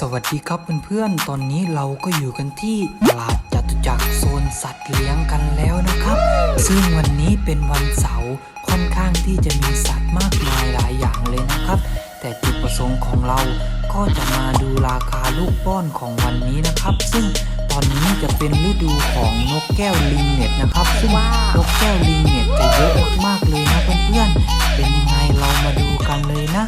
สวัสดีครับเพื่อนๆ ตอนนี้เราก็อยู่กันที่ตลาดจตุจักรโซนสัตว์เลี้ยงกันแล้วนะครับ ซึ่งวันนี้เป็นวันเสาร์ค่อนข้างที่จะมีสัตว์มากมายหลายอย่างเลยนะครับ แต่จุดประสงค์ของเราก็จะมาดูราคาลูกป้อนของวันนี้นะครับ ซึ่งตอนนี้จะเป็นฤดูของนกแก้วลิงเน็ตนะครับซึ่งนกแก้วลิงเน็ตจะเยอะมากๆเลยนะเพื่อนๆเป็นยังไงเรามาดูกันเลยนะ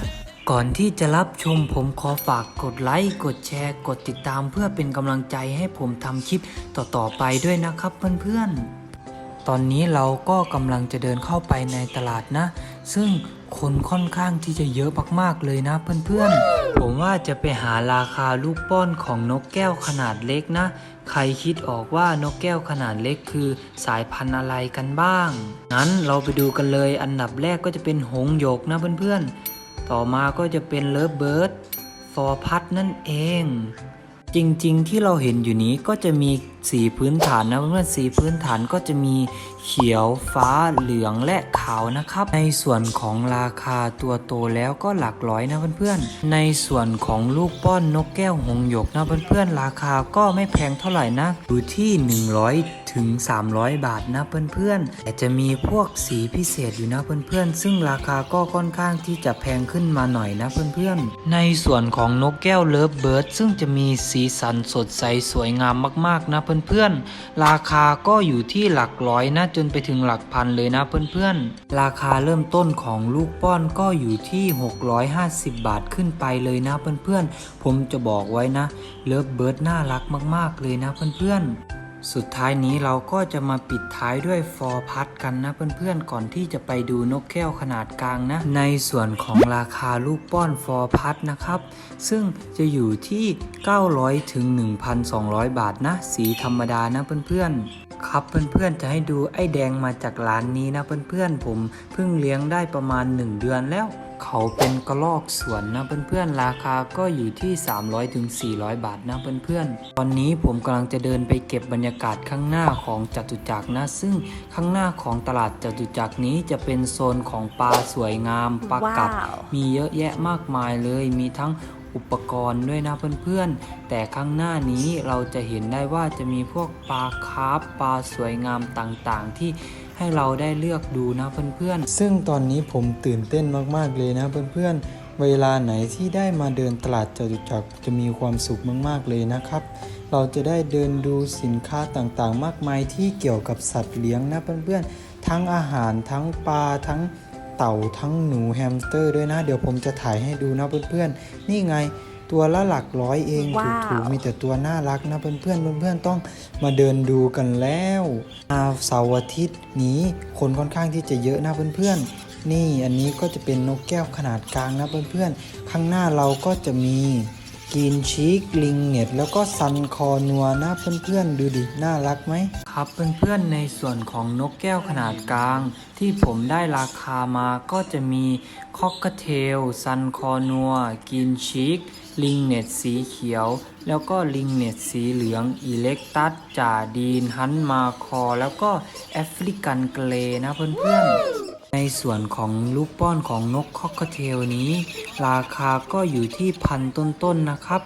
ก่อนที่จะรับชมผมขอฝากกดไลค์ กดแชร์ กดติดตามเพื่อเป็นกำลังใจให้ผมทำคลิปต่อๆไปด้วยนะครับเพื่อนๆ ตอนนี้เราก็กำลังจะเดินเข้าไปในตลาดนะ ซึ่งคนค่อนข้างที่จะเยอะมากๆเลยนะเพื่อนๆ ผมว่าจะไปหาราคาลูกป้อนของนกแก้วขนาดเล็กนะ ใครคิดออกว่านกแก้วขนาดเล็กคือสายพันธุ์อะไรกันบ้าง งั้นเราไปดูกันเลยอันดับแรกก็จะเป็นหงหยกนะเพื่อนๆ ต่อมาก็จะเป็นเลิฟเบิร์ดฟอร์พัดนั่นเอง จริงๆที่เราเห็นอยู่นี้ก็จะมีสีพื้นฐานนะเพื่อนๆสีพื้นฐานก็จะมีเขียวฟ้าเหลืองและขาวนะครับ ในส่วนของราคาตัวโตแล้วก็หลักร้อยนะเพื่อนๆ ในส่วนของลูกป้อนนกแก้วหงหยกนะเพื่อนๆ ราคาก็ไม่แพงเท่าไหร่นะอยู่ที่ 100ถึง300 บาทนะเพื่อนๆแต่จะมีพวกสีพิเศษอยู่นะเพื่อนๆ ซึ่งราคาก็ค่อนข้างที่จะแพงขึ้นมาหน่อยนะเพื่อนๆ ในส่วนของนกแก้วเลิฟเบิร์ดซึ่งจะมีสีสันสดใสสวยงามมากๆนะเพื่อนๆ ราคาก็อยู่ที่หลักร้อยนะจนไปถึงหลักพันเลยนะเพื่อนๆ ราคาเริ่มต้นของลูกป้อนก็อยู่ที่ 650 บาทขึ้นไปเลยนะเพื่อนๆ ผมจะบอกไว้นะเลิฟเบิร์ดน่ารักมากๆเลยนะเพื่อนๆ สุดท้ายนี้เราก็จะมาปิดท้ายด้วยฟอร์พัดกันนะเพื่อนๆก่อนที่จะไปดูนกแก้วขนาดกลางนะ ในส่วนของราคาลูกป้อนฟอร์พัดนะครับ ซึ่งจะอยู่ที่ 900ถึง1,200 บาทนะ สีธรรมดานะเพื่อนๆ ครับเพื่อนๆจะให้ดูไอ้แดงมาจากร้านนี้นะเพื่อนๆผมเพิ่งเลี้ยงได้ประมาณ 1 เดือนแล้ว เขาเป็นกระลอกสวนนะเพื่อนๆ ราคาก็อยู่ที่300ถึง400 บาทนะเพื่อนๆ ตอนนี้ผมกำลังจะเดินไปเก็บบรรยากาศข้างหน้าของจตุจักรนะ ซึ่งข้างหน้าของตลาดจตุจักรนี้จะเป็นโซนของปลาสวยงามปลากัดว้าวมีเยอะแยะมากมายเลย มีทั้งอุปกรณ์ด้วยนะเพื่อนๆ แต่ข้างหน้านี้เราจะเห็นได้ว่าจะมีพวกปลาคาร์ฟปลาสวยงามต่างๆ ที่ ให้เราได้เลือกดูนะเพื่อนๆ ซึ่งตอนนี้ผมตื่นเต้นมากๆเลยนะเพื่อนๆ เวลาไหนที่ได้มาเดินตลาดจตุจักรจะมีความสุขมากๆเลยนะครับ เราจะได้เดินดูสินค้าต่างๆ มากมายที่เกี่ยวกับสัตว์เลี้ยงนะเพื่อนๆ ทั้งอาหารทั้งปลาทั้งเต่าทั้งหนูแฮมสเตอร์ด้วยนะ เดี๋ยวผมจะถ่ายให้ดูนะเพื่อนๆ นี่ไง ตัวละหลักร้อยเองว้าว ถูกๆมีแต่ตัวน่ารักนะเพื่อนๆเพื่อนๆต้องมาเดินดูกันแล้วอาเสาร์อาทิตย์นี้คนค่อนข้างที่จะเยอะนะเพื่อนๆนี่อันนี้ก็จะเป็นนกแก้วขนาดกลางนะเพื่อนๆข้างหน้าเราก็จะมี กินชีกลิงเน็ตแล้วก็ซันคอนัวนะเพื่อนๆดูดิ น่ารักไหมครับเพื่อนๆในส่วนของนกแก้วขนาดกลาง ที่ผมได้ราคามาก็จะมีคอกเทลซันคอนัวกินชิกลิงเน็ตสีเขียว แล้วก็ลิงเน็ตสีเหลืองอีเล็กตัสจ่าดีนฮันมาคอ แล้วก็แอฟริกันเกรนะเพื่อนๆ ในส่วนของลูกป้อนของนกคอกเทลนี้ ราคาก็อยู่ที่พันต้นๆนะครับ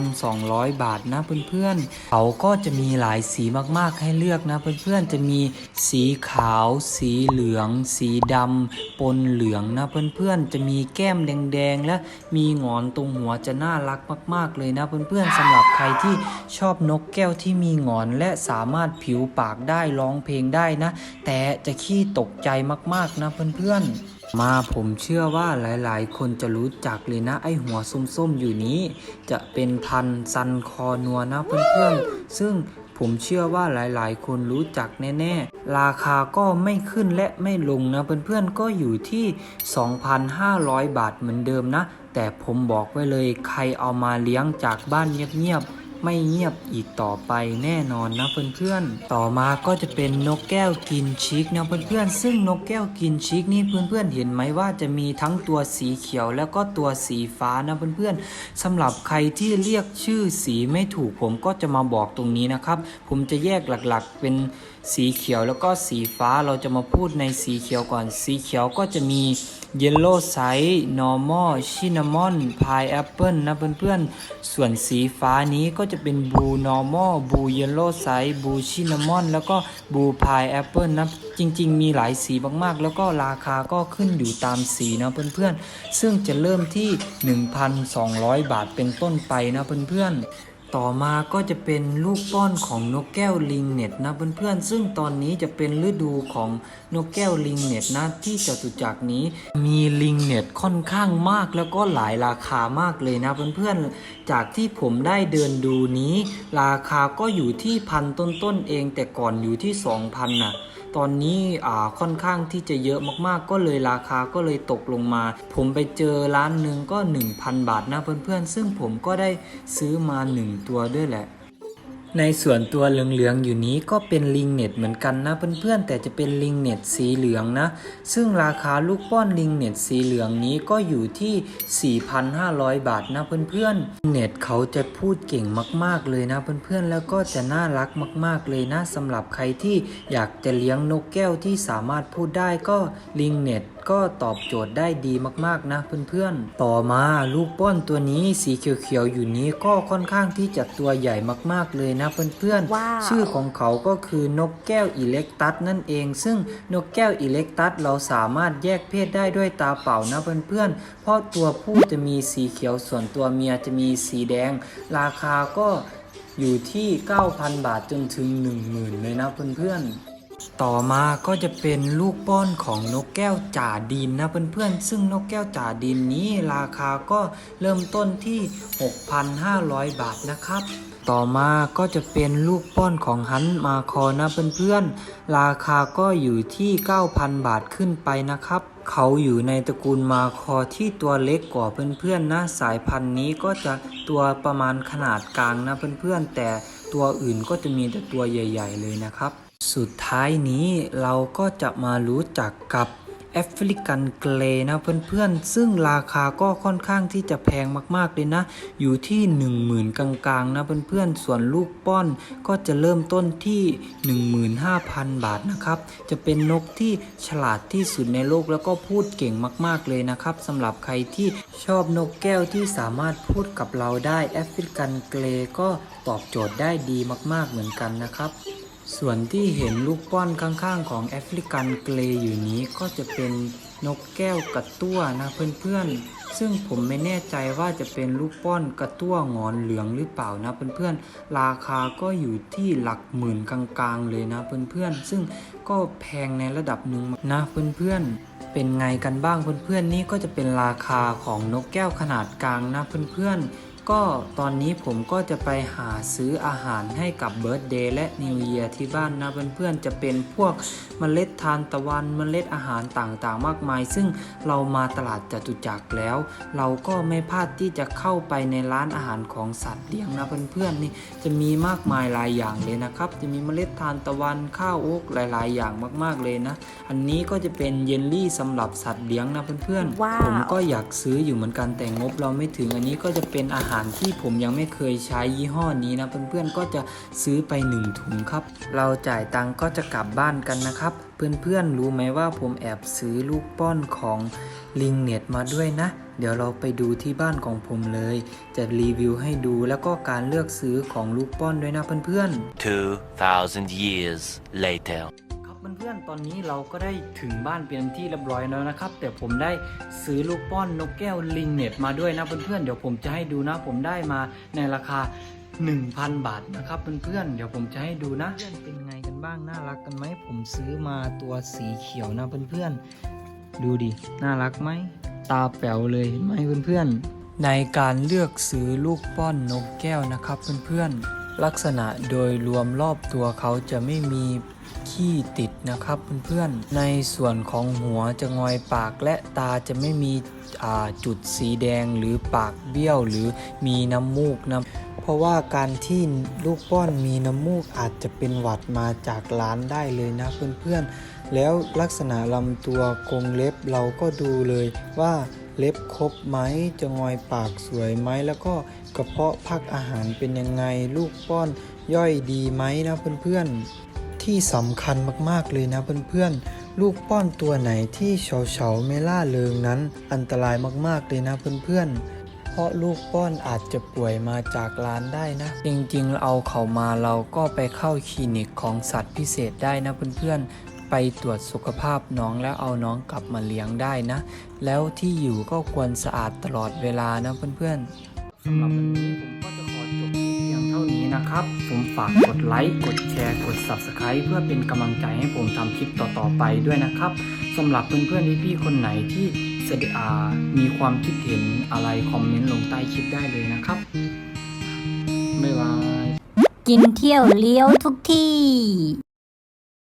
1,200 บาทนะเพื่อนๆเขาก็จะมีหลายสีมากๆให้เลือกนะเพื่อนๆจะมีสีขาว สีเหลือง สีดำปนเหลืองนะเพื่อนๆจะมีแก้มแดงๆ และมีงอนตรงหัวจะน่ารักมาก ๆเลยนะเพื่อนๆสำหรับใครที่ชอบนกแก้วที่มีงอนและสามารถผิวปากได้ร้องเพลงได้นะ แต่จะขี้ตกใจมากๆนะเพื่อนๆ มาผมเชื่อว่าหลายๆ คนจะรู้จักเลยนะไอหัวส้มๆอยู่นี้ จะเป็นพันซันคอนัวนะเพื่อนๆ ซึ่งผมเชื่อว่าหลายๆ คนรู้จักแน่ ๆ ราคาก็ไม่ขึ้นและไม่ลงนะเพื่อนๆ ก็อยู่ที่ 2,500 บาทเหมือนเดิมนะ แต่ผมบอกไว้เลยใครเอามาเลี้ยงจากบ้านเงียบๆ ไม่เงียบอีกต่อไปแน่นอนนะเพื่อนๆ ต่อมาก็จะเป็นนกแก้วกินชิกนะเพื่อนๆ ซึ่งนกแก้วกินชิกนี่เพื่อนๆ เห็นไหมว่าจะมีทั้งตัวสีเขียวแล้วก็ตัวสีฟ้านะเพื่อนๆสำหรับใครที่เรียกชื่อสีไม่ถูกผมก็จะมาบอกตรงนี้นะครับ ผมจะแยกหลักๆเป็น สีเขียวแล้วก็สีฟ้าเราจะมาพูดในสีเขียวก่อน สีเขียวก็จะมี Yellow s i z e Normal Cinnamon Pineapple นะเพื่อนๆ ส่วนสีฟ้านี้ก็จะเป็น Blue Normal Blue Yellow s i z e Blue Cinnamon แล้วก็ Blue Pineapple นะ จริงๆ มีหลายสีมากๆ แล้วก็ราคาก็ขึ้นอยู่ตามสีนะเพื่อนๆ ซึ่งจะเริ่มที่ 1,200 บาทเป็นต้นไปนะเพื่อนๆ ต่อมาก็จะเป็นลูกป้อนของนกแก้วลิงเน็ตนะเพื่อนๆ ซึ่งตอนนี้จะเป็นฤดูของนกแก้วลิงเน็ตนะที่จตุจักรนี้มีลิงเน็ตค่อนข้างมากแล้วก็หลายราคามากเลยนะเพื่อนๆ จากที่ผมได้เดินดูนี้ ราคาก็อยู่ที่พันต้นๆเองแต่ก่อนอยู่ที่ 2,000น่ะ ตอนนี้อ่าค่อนข้างที่จะเยอะมากๆ ก็เลยราคาก็เลยตกลงมา ผมไปเจอร้านหนึ่งก็ 1,000 บาทนะเพื่อนๆ ซึ่งผมก็ได้ซื้อมา 1 ตัวด้วยแหละ ในส่วนตัวเหลืองๆอยู่นี้ก็เป็นลิงเน็ตเหมือนกันนะเพื่อนๆแต่จะเป็นลิงเน็ตสีเหลืองนะ ซึ่งราคาลูกป้อนลิงเน็ตสีเหลืองนี้ก็อยู่ที่ 4,500 บาทนะเพื่อนๆเน็ตเขาจะพูดเก่งมากๆเลยนะเพื่อนๆแล้วก็จะน่ารักมาก ๆเลยนะสำหรับใครที่อยากจะเลี้ยงนกแก้วที่สามารถพูดได้ก็ลิงเน็ต ก็ตอบโจทย์ได้ดีมากๆนะเพื่อนๆ ต่อมาลูกป้อนตัวนี้สีเขียวๆอยู่นี้ก็ค่อนข้างที่จะตัวใหญ่มากๆเลยนะเพื่อนว้าวๆชื่อของเขาก็คือนกแก้วอิเล็กตัสนั่นเอง ซึ่งนกแก้วอิเล็กตัสเราสามารถแยกเพศได้ด้วยตาเปล่านะเพื่อนๆ เพราะตัวผู้จะมีสีเขียวส่วนตัวเมียจะมีสีแดง ราคาก็อยู่ที่ 9,000 บาทจนถึง 10,000 เลยนะเพื่อนๆ ต่อมาก็จะเป็นลูกป้อนของนกแก้วจ่าดินนะเพื่อนๆ ซึ่งนกแก้วจ่าดินนี้ราคาก็เริ่มต้นที่ 6,500 บาทนะครับ ต่อมาก็จะเป็นลูกป้อนของฮันมาคอนะเพื่อนๆ ราคาก็อยู่ที่ 9,000 บาทขึ้นไปนะครับ เขาอยู่ในตระกูลมาคอที่ตัวเล็กกว่าเพื่อนๆนะสายพันธุ์นี้ก็จะตัวประมาณขนาดกลางนะเพื่อนๆ แต่ตัวอื่นก็จะมีแต่ตัวใหญ่ ๆ เลยนะครับ สุดท้ายนี้เราก็จะมารู้จักกับแอฟริกันเกรย์นะเพื่อนๆ ซึ่งราคาก็ค่อนข้างที่จะแพงมากๆเลยนะ อยู่ที่ 10,000 กลางๆ นะเพื่อนๆ ส่วนลูกป้อนก็จะเริ่มต้นที่ 15,000 บาทนะครับ จะเป็นนกที่ฉลาดที่สุดในโลกแล้วก็พูดเก่งมากๆเลยนะครับสำหรับใครที่ชอบนกแก้วที่สามารถพูดกับเราได้แอฟริกันเกรย์ก็ตอบโจทย์ได้ดีมากๆเหมือนกันนะครับ ส่วนที่เห็นลูกป้อนข้างๆ ของแอฟริกันเกรย์อยู่นี้ก็จะเป็นนกแก้วกระตั้วนะเพื่อนๆ ซึ่งผมไม่แน่ใจว่าจะเป็นลูกป้อนกระตั้วงอนเหลืองหรือเปล่านะเพื่อนๆ ราคาก็อยู่ที่หลักหมื่นกลางๆ เลยนะเพื่อนๆ ซึ่งก็แพงในระดับหนึ่งนะเพื่อนๆ เป็นไงกันบ้างเพื่อนๆ นี่ก็จะเป็นราคาของนกแก้วขนาดกลางนะเพื่อนๆ ก็ตอนนี้ผมก็จะไปหาซื้ออาหารให้กับเบิร์ d เดย์และนิว e ย r ที่บ้านนะเพื่อนๆจะเป็นพวกเมล็ดทานตะวันเมล็ดอาหารต่างๆ มากมาย ซึ่งเรามาตลาดจตุจักรแล้ว เราก็ไม่พลาดที่จะเข้าไปในร้านอาหารของสัตว์เลี้ยงนะเพื่อนๆนี่จะมีมากมายหลายอย่างเลยนะครับ จะมีเมล็ดทานตะวันข้าวโอ๊กหลาย ๆ อย่างมากๆเลยนะ อันนี้ก็จะเป็นเยลลี่สำหรับสัตว์เลี้ยงนะเพื่อนๆว้าวผมก็อยากซื้ออยู่เหมือนกันแต่งบเราไม่ถึงอันนี้ก็จะเป็นอาหารที่ผมยังไม่เคยใช้ยี่ห้อนี้นะเพื่อนๆก็จะซื้อไปหนึ่งถุงครับ เราจ่ายตังก็จะกลับบ้านกันนะครับ เพื่อนๆรู้ไหมว่าผมแอบซื้อลูกป้อนของลิงเน็ตมาด้วยนะ เดี๋ยวเราไปดูที่บ้านของผมเลย จะรีวิวให้ดูแล้วก็การเลือกซื้อของลูกป้อนด้วยนะเพื่อนๆ 2,000 years later. เพื่อนๆ ตอนนี้เราก็ได้ถึงบ้านเป็นที่เรียบร้อยแล้วนะครับ แต่ผมได้ซื้อลูกป้อนนกแก้วลิงเน็ตมาด้วยนะเพื่อนๆ เดี๋ยวผมจะให้ดูนะ ผมได้มาในราคา 1,000 บาทนะครับเพื่อนๆ เดี๋ยวผมจะให้ดูนะเพื่อนเป็นไงกันบ้าง น่ารักกันไหม ผมซื้อมาตัวสีเขียวนะเพื่อนๆ ดูดิ น่ารักไหม ตาแป๋วเลยเห็นไหมเพื่อนๆ ในการเลือกซื้อลูกป้อนนกแก้วนะครับเพื่อนๆ ลักษณะโดยรวมรอบตัวเขาจะไม่มี ขี้ติดนะครับเพื่อนๆ ในส่วนของหัวจะงอยปากและตาจะไม่มีจุดสีแดงหรือปากเบี้ยวหรือมีน้ำมูกนะเพราะว่าการที่ลูกป้อนมีน้ำมูกอาจจะเป็นหวัดมาจากร้านได้เลยนะเพื่อนๆ แล้วลักษณะลำตัวกรงเล็บเราก็ดูเลยว่าเล็บครบไหมจะงอยปากสวยไหมแล้วก็กระเพาะพักอาหารเป็นยังไง ลูกป้อนย่อยดีไหมนะเพื่อนๆ ที่สำคัญมากๆเลยนะเพื่อนๆ ลูกป้อนตัวไหนที่เฉาๆไม่ล่าเริงนั้น อันตรายมากๆเลยนะเพื่อนๆ เพราะลูกป้อนอาจจะป่วยมาจากร้านได้นะ จริงๆ เอาเขามาเราก็ไปเข้าคลินิกของสัตว์พิเศษได้นะเพื่อนๆ ไปตรวจสุขภาพน้องแล้วเอาน้องกลับมาเลี้ยงได้นะ แล้วที่อยู่ก็ควรสะอาดตลอดเวลานะเพื่อนๆสำหรับวันนี้ผมก็ นะครับ ผมฝากกดไลค์ กดแชร์ กด Subscribe เพื่อเป็นกำลังใจให้ผมทำคลิปต่อๆไปด้วยนะครับสำหรับเพื่อนๆพี่ๆคนไหนที่เสดอามีความคิดเห็นอะไรคอมเมนต์ลงใต้คลิปได้เลยนะครับบ๊ายบาย กินเที่ยวเลี้ยวทุกที่